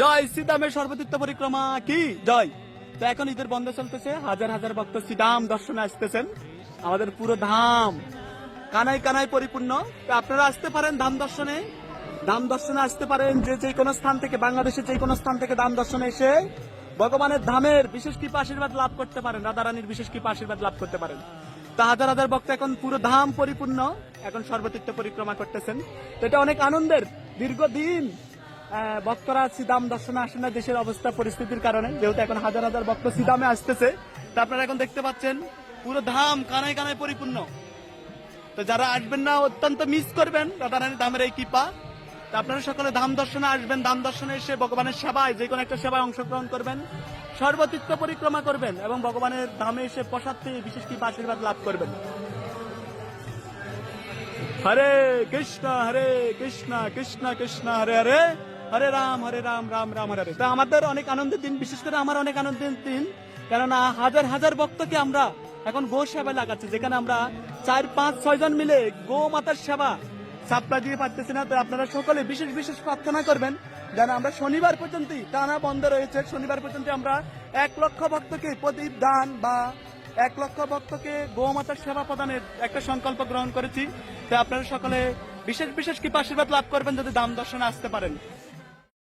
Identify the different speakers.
Speaker 1: জয় সীতামের সর্বদিত্ত পরিক্রমা কি জয় তো এখন ঈদের বন্ধ চলতেছে হাজার হাজার ভক্ত সীতাম দর্শনে আসতেছেন আমাদের পুরো ধাম কানাই কানাই পরিপূর্ণ আপনারা আসতে পারেন ধাম দর্শনে ধাম দর্শনে আসতে পারেন যে যে কোনো স্থান থেকে বাংলাদেশের যে কোনো স্থান থেকে ধাম দর্শনে এসে ভগবানের ধামের বিশেষ কৃপা আশীর্বাদ লাভ করতে পারেন রানীর বিশেষ কৃপা আশীর্বাদ লাভ করতে পারেন তা হাজার হাজার ভক্ত এখন পুরো ধাম পরিপূর্ণ এখন সর্বতীর্থ পরিক্রমা করতেছেন তো এটা অনেক আনন্দের দীর্ঘদিন ভক্তরা সিদাম দর্শনে আসে না দেশের অবস্থা পরিস্থিতির কারণে যেহেতু এখন হাজার হাজার ভক্ত সিদামে আসতেছে তা আপনারা এখন দেখতে পাচ্ছেন পুরো ধাম কানায় কানায় পরিপূর্ণ তো যারা আসবেন না অত্যন্ত মিস করবেন রাধারানী ধামের এই কৃপা তা আপনারা সকলে ধাম দর্শনে আসবেন ধাম দর্শনে এসে ভগবানের সেবায় যে কোনো একটা সেবায় অংশগ্রহণ করবেন সর্বতীর্থ পরিক্রমা করবেন এবং ভগবানের ধামে এসে প্রসাদ পেয়ে বিশেষ কৃপা আশীর্বাদ লাভ করবেন হরে কৃষ্ণ হরে কৃষ্ণ কৃষ্ণ কৃষ্ণ হরে হরে হরে রাম হরে রাম রাম রাম হরে তা আমাদের অনেক আনন্দের দিন বিশেষ করে আমার অনেক আনন্দের দিন কেননা হাজার হাজার ভক্তকে আমরা এখন গো সেবা লাগাচ্ছি যেখানে আমরা চার পাঁচ ছয়জন মিলে গো মাতার সেবা সাপ্লাই দিয়ে পারতেছি না তো আপনারা সকলে বিশেষ বিশেষ প্রার্থনা করবেন যেন আমরা শনিবার পর্যন্তই টানা বন্ধ রয়েছে শনিবার পর্যন্ত আমরা এক লক্ষ ভক্তকে প্রদীপ দান বা এক লক্ষ ভক্তকে গোমাতার সেবা প্রদানের একটা সংকল্প গ্রহণ করেছি তো আপনারা সকলে বিশেষ বিশেষ কৃপা আশীর্বাদ লাভ করবেন যদি দাম দর্শনে আসতে পারেন